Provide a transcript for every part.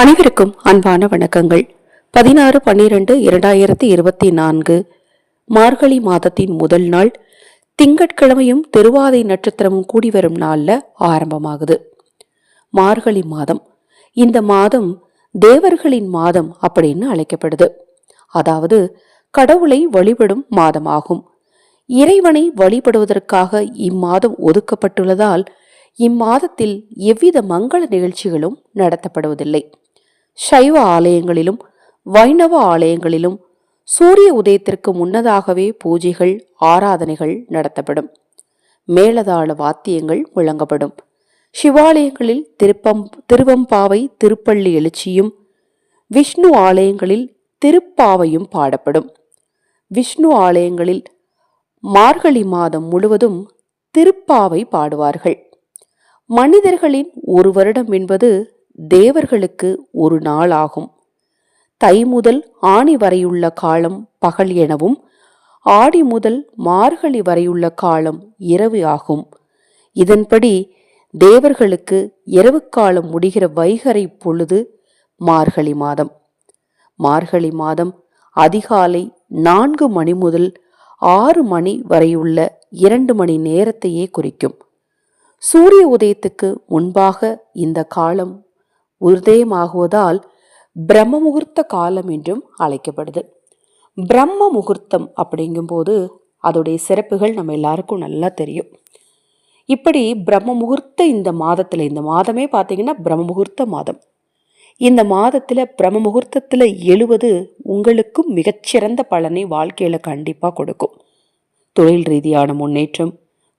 அனைவருக்கும் அன்பான வணக்கங்கள். பதினாறு பன்னிரண்டு இரண்டாயிரத்தி இருபத்தி நான்கு மார்கழி மாதத்தின் முதல் நாள் திங்கட்கிழமையும் திருவாதை நட்சத்திரமும் கூடி வரும் நாளில் ஆரம்பமாகுது. மார்கழி மாதம். இந்த மாதம் தேவர்களின் மாதம் அப்படின்னு அழைக்கப்படுது. அதாவது கடவுளை வழிபடும் மாதமாகும். இறைவனை வழிபடுவதற்காக இம்மாதம் ஒதுக்கப்பட்டுள்ளதால் இம்மாதத்தில் எவ்வித மங்கள நிகழ்ச்சிகளும் நடத்தப்படுவதில்லை. சைவ ஆலயங்களிலும் வைணவ ஆலயங்களிலும் சூரிய உதயத்திற்கு முன்னதாகவே பூஜைகள் ஆராதனைகள் நடத்தப்படும். மேலதாள வாத்தியங்கள் முழங்கப்படும் சிவாலயங்களில் திருப்பம் திருவம்பாவை திருப்பள்ளி எழுச்சியும் விஷ்ணு ஆலயங்களில் திருப்பாவையும் பாடப்படும். விஷ்ணு ஆலயங்களில் மார்கழி மாதம் முழுவதும் திருப்பாவை பாடுவார்கள். மனிதர்களின் ஒரு வருடம் என்பது தேவர்களுக்கு ஒரு நாள் ஆகும் தை முதல் ஆணி வரையுள்ள காலம் பகல் எனவும் ஆடி முதல் மார்கழி வரையுள்ள காலம் இரவு ஆகும். இதன்படி தேவர்களுக்கு இரவு காலம் முடிகிற வைகரை பொழுது மார்கழி மாதம். மார்கழி மாதம் அதிகாலை நான்கு மணி முதல் ஆறு மணி வரையுள்ள இரண்டு மணி நேரத்தையே குறிக்கும். சூரிய உதயத்துக்கு முன்பாக இந்த காலம் உதயமாகுவதால் பிரம்ம முகூர்த்த காலம் என்றும் அழைக்கப்படுது. பிரம்ம முகூர்த்தம் அப்படிங்கும்போது அதோடைய சிறப்புகள் நம்ம எல்லாருக்கும் நல்லா தெரியும். இப்படி பிரம்ம முகூர்த்த இந்த மாதத்தில் இந்த மாதமே பார்த்தீங்கன்னா பிரம்ம முகூர்த்த மாதம். இந்த மாதத்தில் பிரம்ம முகூர்த்தத்தில் எழுவது உங்களுக்கும் மிகச்சிறந்த பலனை வாழ்க்கையில் கண்டிப்பாக கொடுக்கும். தொழில் ரீதியான முன்னேற்றம்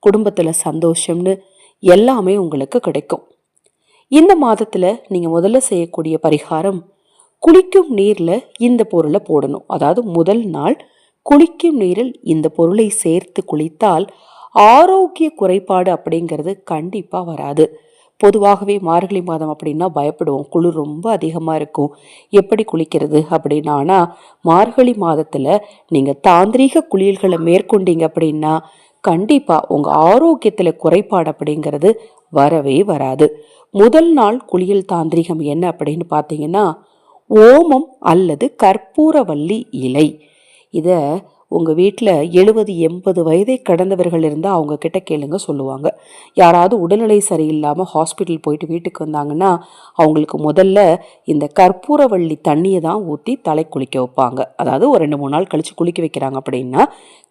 குடும்பத்தில் சந்தோஷம்னு எல்லாமே உங்களுக்கு கிடைக்கும். இந்த மாதத்தில் நீங்கள் முதல்ல செய்யக்கூடிய பரிகாரம் குளிக்கும் நீரில் இந்த பொருளை போடணும். அதாவது முதல் நாள் குளிக்கும் நீரில் இந்த பொருளை சேர்த்து குளித்தால் ஆரோக்கிய குறைபாடு அப்படிங்கிறது கண்டிப்பாக வராது. பொதுவாகவே மார்கழி மாதம் அப்படின்னா பயப்படுவோம். குளிர் ரொம்ப அதிகமாக இருக்கும். எப்படி குளிக்கிறது அப்படின்னா மார்கழி மாதத்தில் நீங்கள் தாந்திரீக குளியல்களை மேற்கொண்டீங்க அப்படின்னா கண்டிப்பாக உங்கள் ஆரோக்கியத்தில் குறைபாடு அப்படிங்கிறது வரவே வராது. முதல் நாள் குளியல் தாந்திரிகம் என்ன அப்படின்னு பார்த்தீங்கன்னா ஓமம் அல்லது கற்பூரவல்லி இலை. இதை உங்கள் வீட்டில் எழுபது எண்பது வயதை கடந்தவர்கள் இருந்தால் அவங்க கிட்ட கேளுங்க சொல்லுவாங்க. யாராவது உடல்நிலை சரியில்லாமல் ஹாஸ்பிட்டல் போயிட்டு வீட்டுக்கு வந்தாங்கன்னா அவங்களுக்கு முதல்ல இந்த கற்பூரவள்ளி தண்ணியை தான் ஊற்றி தலை குளிக்க வைப்பாங்க. அதாவது ஒரு ரெண்டு மூணு நாள் கழித்து குளிக்க வைக்கிறாங்க அப்படின்னா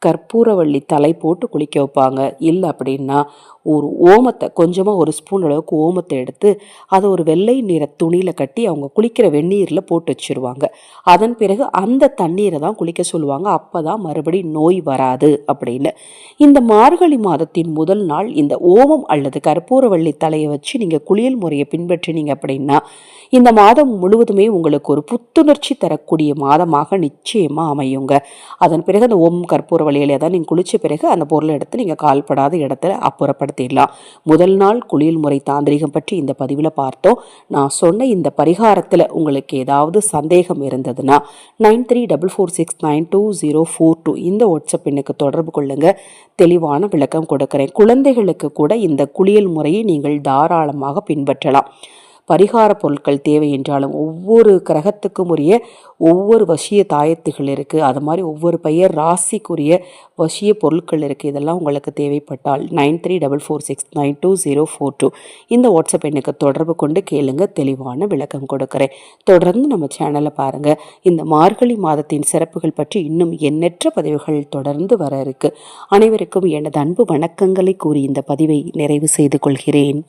கற்பூரவள்ளி தலை போட்டு குளிக்க வைப்பாங்க. இல்லை அப்படின்னா ஒரு ஓமத்தை கொஞ்சமாக ஒரு ஸ்பூன் அளவுக்கு ஓமத்தை எடுத்து அதை ஒரு வெள்ளை நிற துணியில் கட்டி அவங்க குளிக்கிற வெந்நீரில் போட்டு வச்சுருவாங்க. அதன் பிறகு அந்த தண்ணீரை தான் குளிக்க சொல்லுவாங்க. அப்போ தான் மறுபடி நோய் வராது அப்படின்னு. இந்த மார்கழி மாதத்தின் முதல் நாள் இந்த ஓமம் அல்லது கற்பூரவள்ளி தலையை வச்சு நீங்கள் குளியல் முறையை பின்பற்றினீங்க அப்படின்னா இந்த மாதம் முழுவதுமே உங்களுக்கு ஒரு புத்துணர்ச்சி தரக்கூடிய மாதமாக நிச்சயமாக அமையுங்க. அதன் பிறகு அந்த ஓம் கற்பூரவள்ளியிலே தான் நீங்கள் குளித்த பிறகு அந்த பொருளை எடுத்து நீங்கள் கால்படாத இடத்துல அப்புறப்படுத்திடலாம். முதல் நாள் குளியல் முறை தாந்திரிகம் பற்றி இந்த பதிவில் பார்த்தோம். நான் சொன்ன இந்த பரிகாரத்தில் உங்களுக்கு ஏதாவது சந்தேகம் இருந்தது? இருந்ததுன்னா nine three double four six nine two zero four two இந்த வாட்ஸ்அப் எண்ணுக்கு தொடர்பு கொள்ளுங்க. தெளிவான விளக்கம் கொடுக்குறேன். குழந்தைகளுக்கு கூட இந்த குளியல் முறையை நீங்கள் தாராளமாக பின்பற்றலாம். பரிகார பொருட்கள் தேவை என்றாலும் ஒவ்வொரு கிரகத்துக்கும் உரிய ஒவ்வொரு வசிய தாயத்துகள் இருக்குது அது மாதிரி ஒவ்வொரு பெயர் ராசிக்குரிய வசிய பொருட்கள் இருக்குது இதெல்லாம் உங்களுக்கு தேவைப்பட்டால் nine three double four six nine two zero four two இந்த வாட்ஸ்அப் எண்ணுக்கு தொடர்பு கொண்டு கேளுங்க. தெளிவான விளக்கம் கொடுக்குறேன். தொடர்ந்து நம்ம சேனலை பாருங்கள் இந்த மார்கழி மாதத்தின் சிறப்புகள் பற்றி இன்னும் எண்ணற்ற பதிவுகள் தொடர்ந்து வர இருக்கு. அனைவருக்கும் எனது அன்பு வணக்கங்களை கூறி இந்த பதிவை நிறைவு செய்து கொள்கிறேன்.